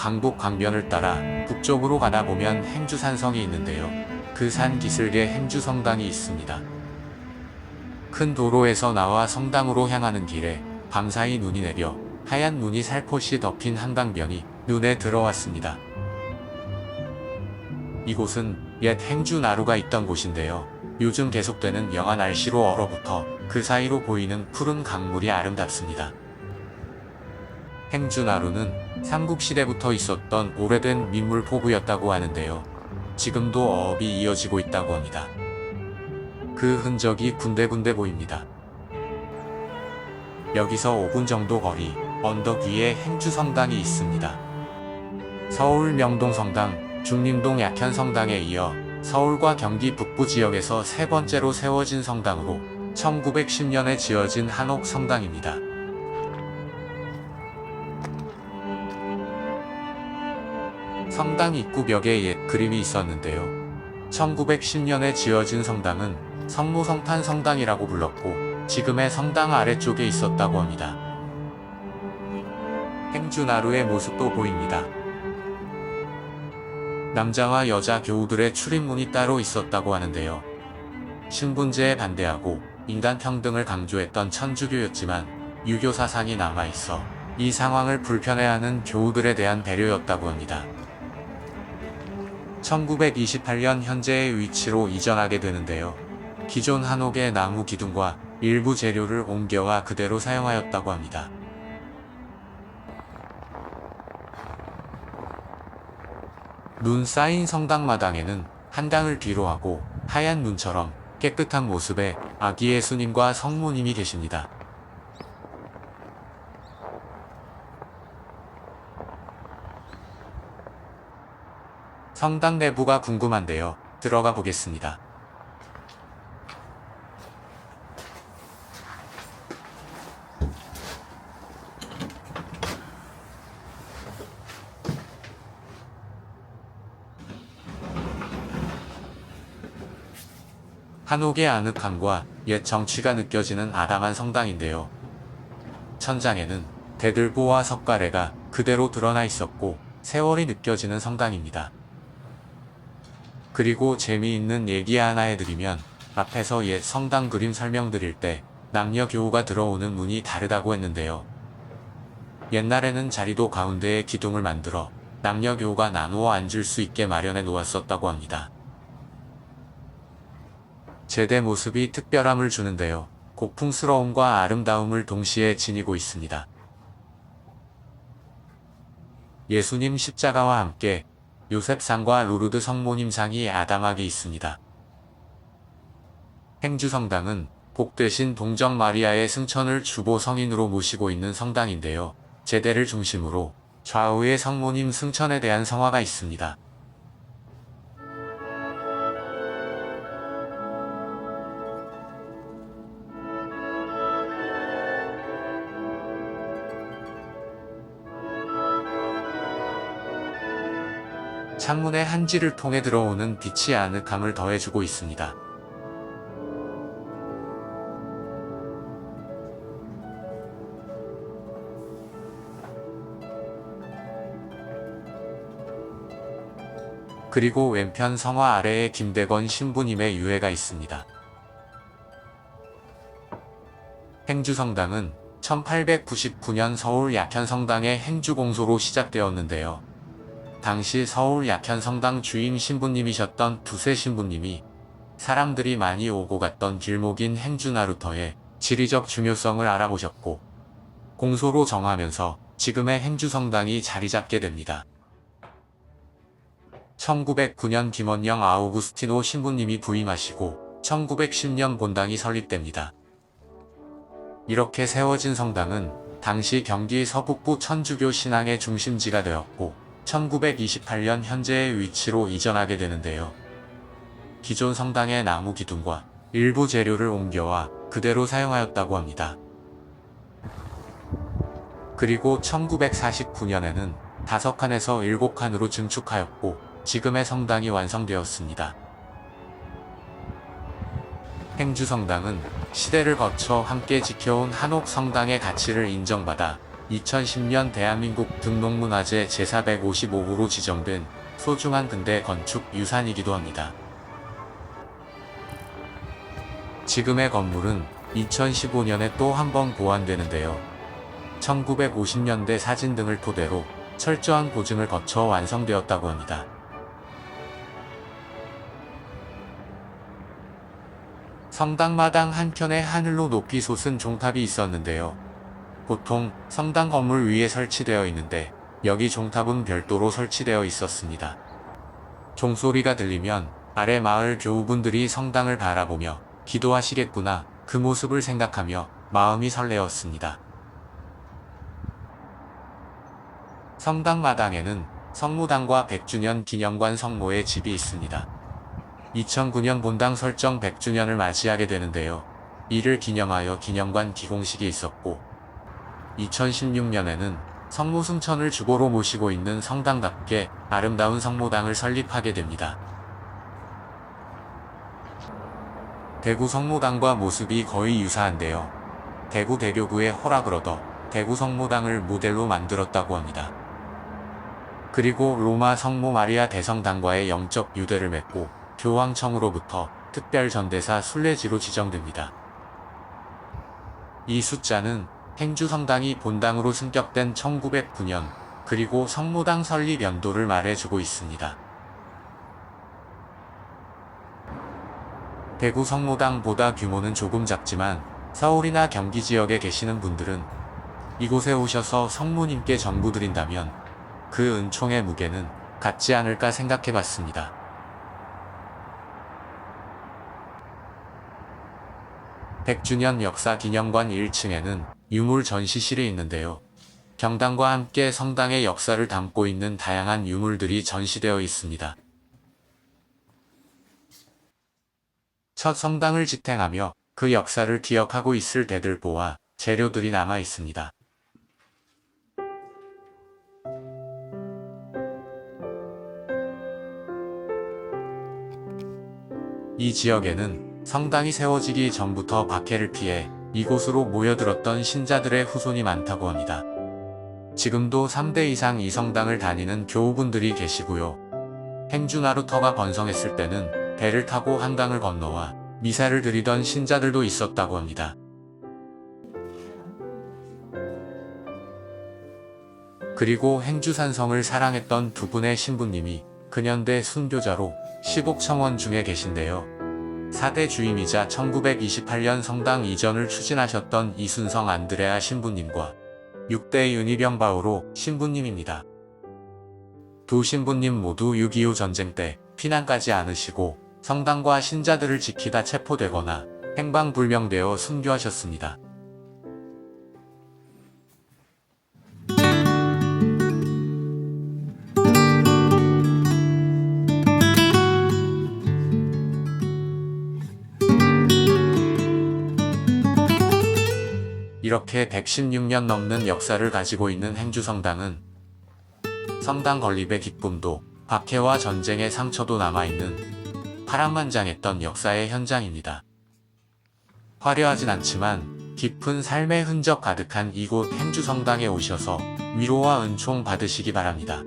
강북 강변을 따라 북쪽으로 가다 보면 행주산성이 있는데요. 그 산 기슭에 행주성당이 있습니다. 큰 도로에서 나와 성당으로 향하는 길에 밤사이 눈이 내려 하얀 눈이 살포시 덮인 한강변이 눈에 들어왔습니다. 이곳은 옛 행주 나루가 있던 곳인데요. 요즘 계속되는 영하 날씨로 얼어붙어 그 사이로 보이는 푸른 강물이 아름답습니다. 행주 나루는 삼국시대 부터 있었던 오래된 민물 포구였다고 하는데요. 지금도 어업이 이어지고 있다고 합니다. 그 흔적이 군데군데 보입니다. 여기서 5분 정도 거리 언덕 위에 행주성당이 있습니다. 서울 명동성당, 중림동 약현성당에 이어 서울과 경기 북부 지역에서 세 번째로 세워진 성당으로 1910년에 지어진 한옥 성당입니다. 성당 입구 벽에 옛 그림이 있었는데요. 1910년에 지어진 성당은 성모성탄 성당이라고 불렀고 지금의 성당 아래쪽에 있었다고 합니다. 행주나루의 모습도 보입니다. 남자와 여자 교우들의 출입문이 따로 있었다고 하는데요. 신분제에 반대하고 인간 평등을 강조했던 천주교였지만 유교 사상이 남아있어 이 상황을 불편해하는 교우들에 대한 배려였다고 합니다. 1928년 현재의 위치로 이전하게 되는데요. 기존 한옥의 나무 기둥과 일부 재료를 옮겨와 그대로 사용하였다고 합니다. 눈 쌓인 성당 마당에는 한 당을 뒤로 하고 하얀 눈처럼 깨끗한 모습의 아기 예수님과 성모님이 계십니다. 성당 내부가 궁금한데요. 들어가 보겠습니다. 한옥의 아늑함과 옛 정취가 느껴지는 아담한 성당인데요. 천장에는 대들보와 석가래가 그대로 드러나 있었고 세월이 느껴지는 성당입니다. 그리고 재미있는 얘기 하나 해드리면 앞에서 옛 성당 그림 설명드릴 때 남녀 교우가 들어오는 문이 다르다고 했는데요. 옛날에는 자리도 가운데에 기둥을 만들어 남녀 교우가 나누어 앉을 수 있게 마련해 놓았었다고 합니다. 제대 모습이 특별함을 주는데요. 고풍스러움과 아름다움을 동시에 지니고 있습니다. 예수님 십자가와 함께 요셉상과 루르드 성모님상이 아담하게 있습니다. 행주성당은 복되신 동정 마리아의 승천을 주보 성인으로 모시고 있는 성당인데요. 제대를 중심으로 좌우에 성모님 승천에 대한 성화가 있습니다. 창문의 한지를 통해 들어오는 빛이 아늑함을 더해주고 있습니다. 그리고 왼편 성화 아래에 김대건 신부님의 유해가 있습니다. 행주성당은 1899년 서울 약현성당의 행주공소로 시작되었는데요. 당시 서울 약현성당 주임 신부님이셨던 두세 신부님이 사람들이 많이 오고 갔던 길목인 행주나루터의 지리적 중요성을 알아보셨고 공소로 정하면서 지금의 행주성당이 자리 잡게 됩니다. 1909년 김원영 아우구스티노 신부님이 부임하시고 1910년 본당이 설립됩니다. 이렇게 세워진 성당은 당시 경기 서북부 천주교 신앙의 중심지가 되었고 1928년 현재의 위치로 이전하게 되는데요. 기존 성당의 나무 기둥과 일부 재료를 옮겨와 그대로 사용하였다고 합니다. 그리고 1949년에는 다섯 칸에서 일곱 칸으로 증축하였고 지금의 성당이 완성되었습니다. 행주성당은 시대를 거쳐 함께 지켜온 한옥 성당의 가치를 인정받아 2010년 대한민국 등록문화재 제455호로 지정된 소중한 근대 건축 유산이기도 합니다. 지금의 건물은 2015년에 또 한 번 보완되는데요. 1950년대 사진 등을 토대로 철저한 보증을 거쳐 완성되었다고 합니다. 성당마당 한켠에 하늘로 높이 솟은 종탑이 있었는데요. 보통 성당 건물 위에 설치되어 있는데 여기 종탑은 별도로 설치되어 있었습니다. 종소리가 들리면 아래 마을 교우분들이 성당을 바라보며 기도하시겠구나 그 모습을 생각하며 마음이 설레었습니다. 성당 마당에는 성무당과 100주년 기념관 성모의 집이 있습니다. 2009년 본당 설정 100주년을 맞이하게 되는데요. 이를 기념하여 기념관 기공식이 있었고 2016년에는 성모 승천을 주보로 모시고 있는 성당답게 아름다운 성모당을 설립하게 됩니다. 대구 성모당과 모습이 거의 유사한데요. 대구 대교구의 허락을 얻어 대구 성모당을 모델로 만들었다고 합니다. 그리고 로마 성모 마리아 대성당과의 영적 유대를 맺고 교황청으로부터 특별 전대사 순례지로 지정됩니다. 이 숫자는 행주 성당이 본당으로 승격된 1909년 그리고 성모당 설립 연도를 말해주고 있습니다. 대구 성모당보다 규모는 조금 작지만 서울이나 경기 지역에 계시는 분들은 이곳에 오셔서 성모님께 전부 드린다면 그 은총의 무게는 같지 않을까 생각해 봤습니다. 백주년 역사 기념관 1층에는 유물 전시실이 있는데요. 경당과 함께 성당의 역사를 담고 있는 다양한 유물들이 전시되어 있습니다. 첫 성당을 지탱하며 그 역사를 기억하고 있을 대들보와 재료들이 남아 있습니다. 이 지역에는 성당이 세워지기 전부터 박해를 피해 이곳으로 모여들었던 신자들의 후손이 많다고 합니다. 지금도 3대 이상 이 성당을 다니는 교우분들이 계시고요. 행주 나루터가 번성했을 때는 배를 타고 한강을 건너와 미사를 드리던 신자들도 있었다고 합니다. 그리고 행주산성을 사랑했던 두 분의 신부님이 근현대 순교자로 시곡청원 중에 계신데요. 4대 주임이자 1928년 성당 이전을 추진하셨던 이순성 안드레아 신부님과 6대 윤희병 바오로 신부님입니다. 두 신부님 모두 6.25 전쟁 때 피난까지 않으시고 성당과 신자들을 지키다 체포되거나 행방불명되어 순교하셨습니다. 이렇게 116년 넘는 역사를 가지고 있는 행주성당은 성당 건립의 기쁨도 박해와 전쟁의 상처도 남아있는 파란만장했던 역사의 현장입니다. 화려하진 않지만 깊은 삶의 흔적 가득한 이곳 행주성당에 오셔서 위로와 은총 받으시기 바랍니다.